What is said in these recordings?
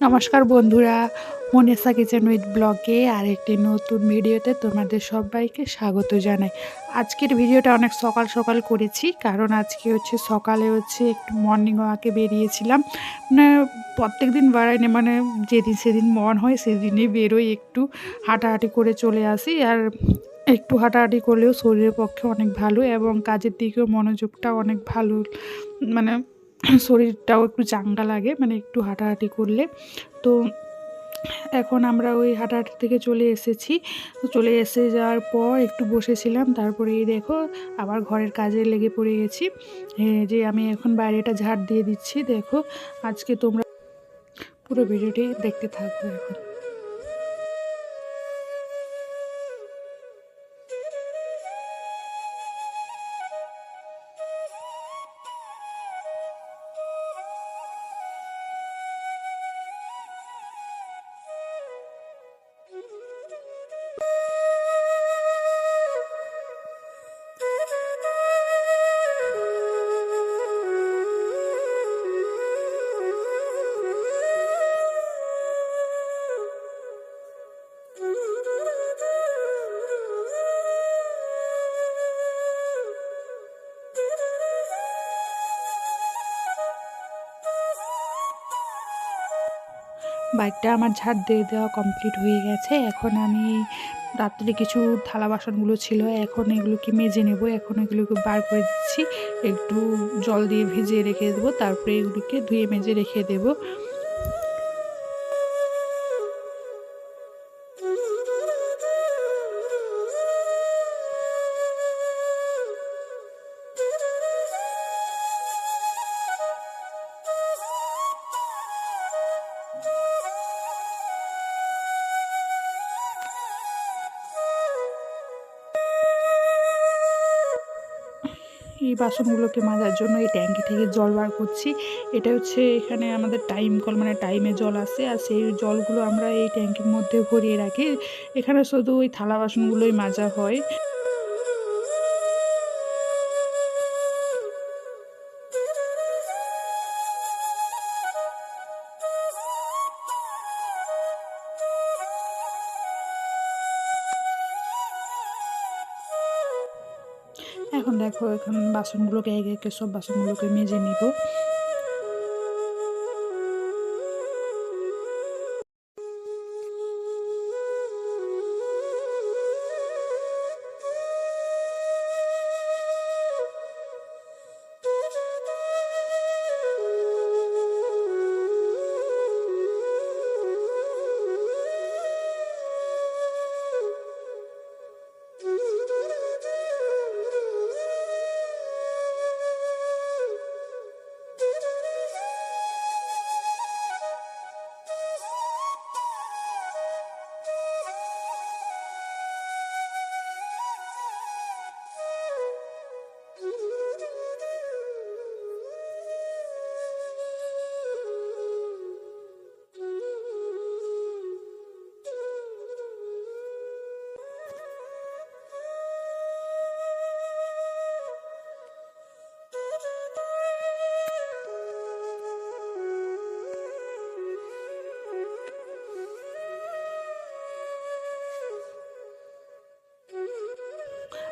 নমস্কার বন্ধুরা, মনেসা kitchen with ব্লগে আর একটি নতুন ভিডিওতে তোমাদের সবাইকে স্বাগত জানাই। আজকের ভিডিওটা অনেক সকাল সকাল করেছি, কারণ আজকে হচ্ছে সকালে হচ্ছে একটু মর্নিং ওয়াকে বেরিয়েছিলাম। মানে প্রত্যেক দিন বাড়াইনি মানে যেদিন সেদিন মন হয় সেদিনই বেরোই, একটু হাঁটাহাঁটি করে চলে আসি। আর একটু হাঁটাহাঁটি করলেও শরীরের পক্ষে অনেক ভালো এবং কাজের দিকেও মনোযোগটা অনেক ভালো মানে শরীরটাও একটু চাঙ্গা লাগে মানে একটু হাঁটাহাঁটি করলে। তো এখন আমরা ওই হাঁটাহাঁটি থেকে চলে এসেছি। চলে এসে যাওয়ার পর একটু বসেছিলাম, তারপরে এই দেখো আবার ঘরের কাজে লেগে পড়ে গেছি। যে আমি এখন বাইরেটা ঝাড় দিয়ে দিচ্ছি, দেখো আজকে তোমরা পুরো ভিডিওটি দেখতে থাকবে এখন। বাইকটা আমার ঝাড় দিয়ে দেওয়া কমপ্লিট হয়ে গেছে। এখন আমি রাত্রে কিছু থালা বাসনগুলো ছিল, এখন এগুলোকে মেজে নেব। এখন এগুলোকে বার করে দিচ্ছি, একটু জল দিয়ে ভিজিয়ে রেখে দেবো, তারপরে এগুলোকে ধুয়ে মেজে রেখে দেবো। এই বাসনগুলোকে মাজার জন্য এই ট্যাঙ্কি থেকে জল বার করছি। এটা হচ্ছে এখানে আমাদের টাইম কল মানে টাইমে জল আসে, আর সেই জলগুলো আমরা এই ট্যাঙ্কির মধ্যে ভরিয়ে রাখি। এখানে শুধু ওই থালা বাসনগুলোই মাজা হয়। এখন দেখো এখন বাসনগুলোকে একে একে সব বাসনগুলোকে মেজে নিব।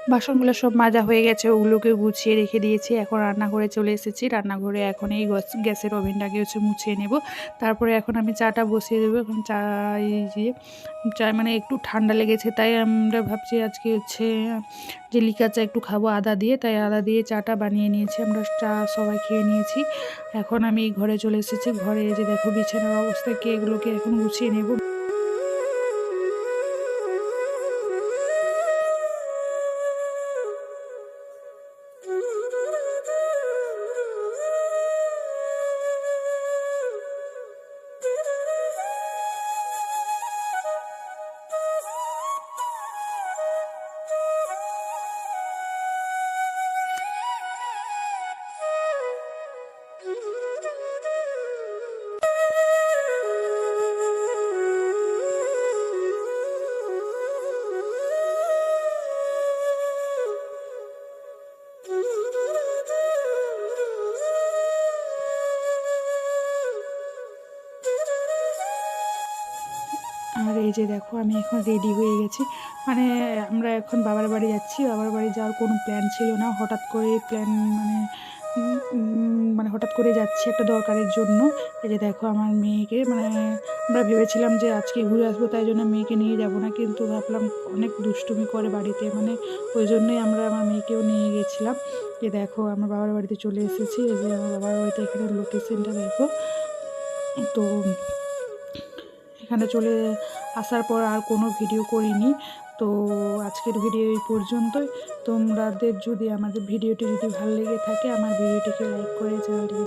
বাসনগুলো সব মাজা হয়ে গেছে, ওগুলোকে গুছিয়ে রেখে দিয়েছি। এখন রান্নাঘরে চলে এসেছি। রান্নাঘরে এখন এই গ্যাসের ওভেনটাকে হচ্ছে মুছিয়ে নেব। তারপরে এখন আমি চাটা বসিয়ে দেবো। এখন চা যে, চা মানে একটু ঠান্ডা লেগেছে, তাই আমরা ভাবছি আজকে হচ্ছে, যে লিকা চা একটু খাব আদা দিয়ে। তাই আদা দিয়ে চাটা বানিয়ে নিয়েছি। আমরা চা সবাই খেয়ে নিয়েছি। এখন আমি ঘরে চলে এসেছি। ঘরে যে দেখো বিছানার অবস্থা, কে এগুলোকে এখন গুছিয়ে নেব। এই যে দেখো, আমি এখন রেডি হয়ে গেছি। মানে আমরা এখন বাবার বাড়ি যাচ্ছি। বাবার বাড়ি যাওয়ার কোনো প্ল্যান ছিল না। হঠাৎ করে প্ল্যান মানে মানে হঠাৎ করে যাচ্ছি একটা দরকারের জন্য। এই যে দেখো, আমার মেয়েকে মানে আমরা ভেবেছিলাম যে আজকে ঘুরে আসব, তাই জন্য মেয়েকে নিয়ে যাব না। কিন্তু ভাবলাম অনেক দুষ্টুমি করে বাড়িতে। মানে ওই জন্যই আমরা আমার মেয়েকেও নিয়ে গেছিলাম। যে দেখো, আমার বাবার বাড়িতে চলে এসেছি। এই যে আমার বাবার বাড়িতে এখানে লোকেশনটা দেখো। তো এখানে চলে আসার পর আর কোনো ভিডিও করিনি। তো আজকের ভিডিও এই পর্যন্তই। তোমাদের যদি আমাদের ভিডিওটি যদি ভালো লেগে থাকে, আমার ভিডিওটিকে লাইক করে চ্যানেলটিকে